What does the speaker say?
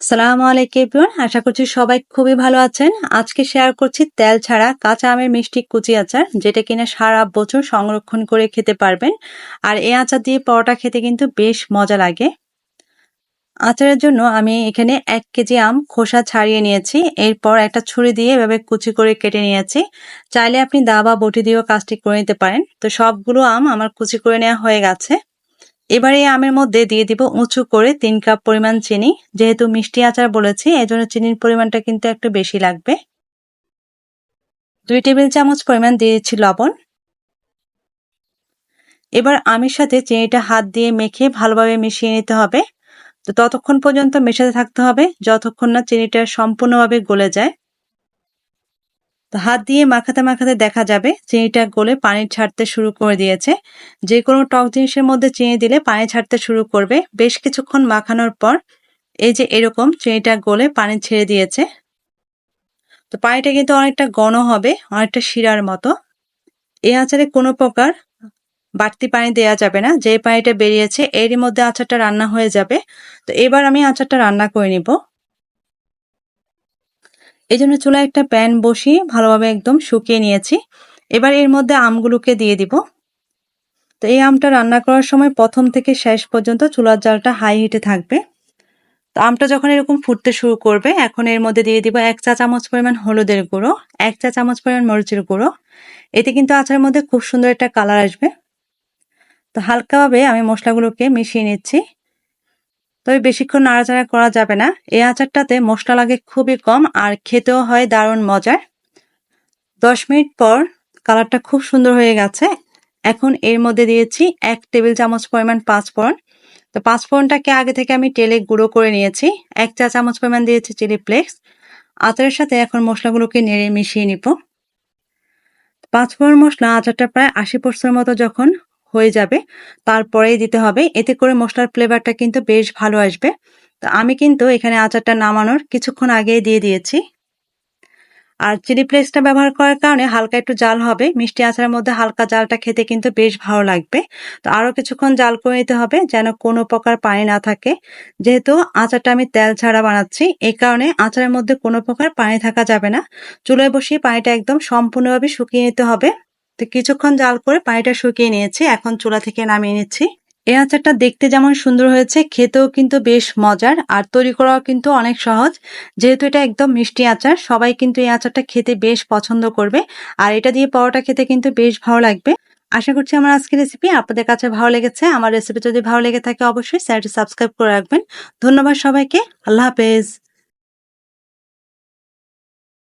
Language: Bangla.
সালামু আলাইকুম এভরিওয়ান, আশা করছি সবাই খুবই ভালো আছেন। আজকে শেয়ার করছি তেল ছাড়া কাঁচা আমের মিষ্টি কুচি আচার, যেটা কিনা সারা বছর সংরক্ষণ করে খেতে পারবেন। আর এই আচার দিয়ে পরোটা খেতে কিন্তু বেশ মজা লাগে। আচারের জন্য আমি এখানে এক কেজি আম খোসা ছাড়িয়ে নিয়েছি। এরপর একটা ছুরি দিয়ে এভাবে কুচি করে কেটে নিয়েছি। চাইলে আপনি দা বা বটি দিয়েও কাজটি করে নিতে পারেন। তো সবগুলো আম আমার কুচি করে নেওয়া হয়ে গেছে। এবার এই আমের মধ্যে দিয়ে দিব উঁচু করে তিন কাপ পরিমাণ চিনি। যেহেতু মিষ্টি আচার বলেছি এই জন্য চিনির পরিমাণটা কিন্তু একটু বেশি লাগবে। দুই টেবিল চামচ পরিমাণ দিয়ে দিচ্ছি লবণ। এবার আমের সাথে চিনিটা হাত দিয়ে মেখে ভালোভাবে মিশিয়ে নিতে হবে। তো ততক্ষণ পর্যন্ত মেশাতে থাকতে হবে, যতক্ষণ না চিনিটা সম্পূর্ণভাবে গলে যায়। তো হাত দিয়ে মাখাতে মাখাতে দেখা যাবে চিনিটা গলে পানি ছাড়তে শুরু করে দিয়েছে। যে কোনো টক জিনিসের মধ্যে চিনি দিলে পানি ছাড়তে শুরু করবে। বেশ কিছুক্ষণ মাখানোর পর এই যে এরকম চিনিটা গলে পানি ছেড়ে দিয়েছে। তো পানিটা কিন্তু অনেকটা ঘন হবে, অনেকটা শিরার মতো। এই আচারে কোনো প্রকার বাড়তি পানি দেওয়া যাবে না। যে পানিটা বেরিয়েছে, এরই মধ্যে আচারটা রান্না হয়ে যাবে। তো এবার আমি আচারটা রান্না করে নিব। এই জন্য চুলায় একটা প্যান বসিয়ে ভালোভাবে একদম শুকিয়ে নিয়েছি। এবার এর মধ্যে আমগুলোকে দিয়ে দিব। তো এই আমটা রান্না করার সময় প্রথম থেকে শেষ পর্যন্ত চুলার জালটা হাই হিটে থাকবে। তো আমটা যখন এরকম ফুটতে শুরু করবে, এখন এর মধ্যে দিয়ে দিব এক চা চামচ পরিমাণ হলুদের গুঁড়ো, এক চা চামচ পরিমাণ মরিচের গুঁড়ো। এতে কিন্তু আচারের মধ্যে খুব সুন্দর একটা কালার আসবে। তো হালকাভাবে আমি মশলাগুলোকে মিশিয়ে নিচ্ছি। তবে বেশিক্ষণ নাড়াচাড়া করা যাবে না। এই আচারটাতে মশলা লাগে খুবই কম আর খেতেও হয় দারুণ মজার। দশ মিনিট পর কালারটা খুব সুন্দর হয়ে গেছে। এখন এর মধ্যে দিয়েছি এক টেবিল চামচ পরিমাণ পাঁচফোড়ন। তো পাঁচফোড়নটাকে আগে থেকে আমি তেলে গুঁড়ো করে নিয়েছি। এক চা চামচ পরিমাণ দিয়েছি চিলি ফ্লেক্স। আচারের সাথে এখন মশলাগুলোকে নেড়ে মিশিয়ে নিব। পাঁচফোড়ন মশলা আচারটা প্রায় আশি পার্সেন্ট মতো যখন হয়ে যাবে। তারপরেই দিতে হবে। এতে করে মশলার ফ্লেভারটা কিন্তু বেশ ভালো আসবে। তো আমি কিন্তু এখানে আচারটা নামানোর কিছুক্ষণ আগে দিয়ে দিয়েছি। আর চিলি ফ্লেক্সটা ব্যবহার করার কারণে হালকা একটু জাল হবে। মিষ্টি আচারের মধ্যে হালকা জালটা খেতে কিন্তু বেশ ভালো লাগবে। তো আরও কিছুক্ষণ জাল করে নিতে হবে যেন কোনো প্রকার পানি না থাকে। যেহেতু আচারটা আমি তেল ছাড়া বানাচ্ছি, এই কারণে আচারের মধ্যে কোনো প্রকার পানি থাকা যাবে না। চুলায় বসিয়ে পানিটা একদম সম্পূর্ণভাবে শুকিয়ে নিতে হবে। তো কিছুক্ষণ জাল করে পানিটা শুকিয়ে নিয়েছি। এখন চুলা থেকে নামিয়ে নিচ্ছি। এই আচারটা দেখতে যেমন সুন্দর হয়েছে, খেতেও কিন্তু বেশ মজার আর তৈরি করাও কিন্তু অনেক সহজ। যেহেতু এটা একদম মিষ্টি আচার, সবাই কিন্তু এই আচারটা খেতে বেশ পছন্দ করবে আর এটা দিয়ে পরোটা খেতে কিন্তু বেশ ভালো লাগবে। আশা করছি আমার আজকের রেসিপি আপনাদের কাছে ভালো লেগেছে। আমার রেসিপি যদি ভালো লেগে থাকে অবশ্যই চ্যানেলটি সাবস্ক্রাইব করে রাখবেন। ধন্যবাদ সবাইকে। আল্লাহ হাফেজ।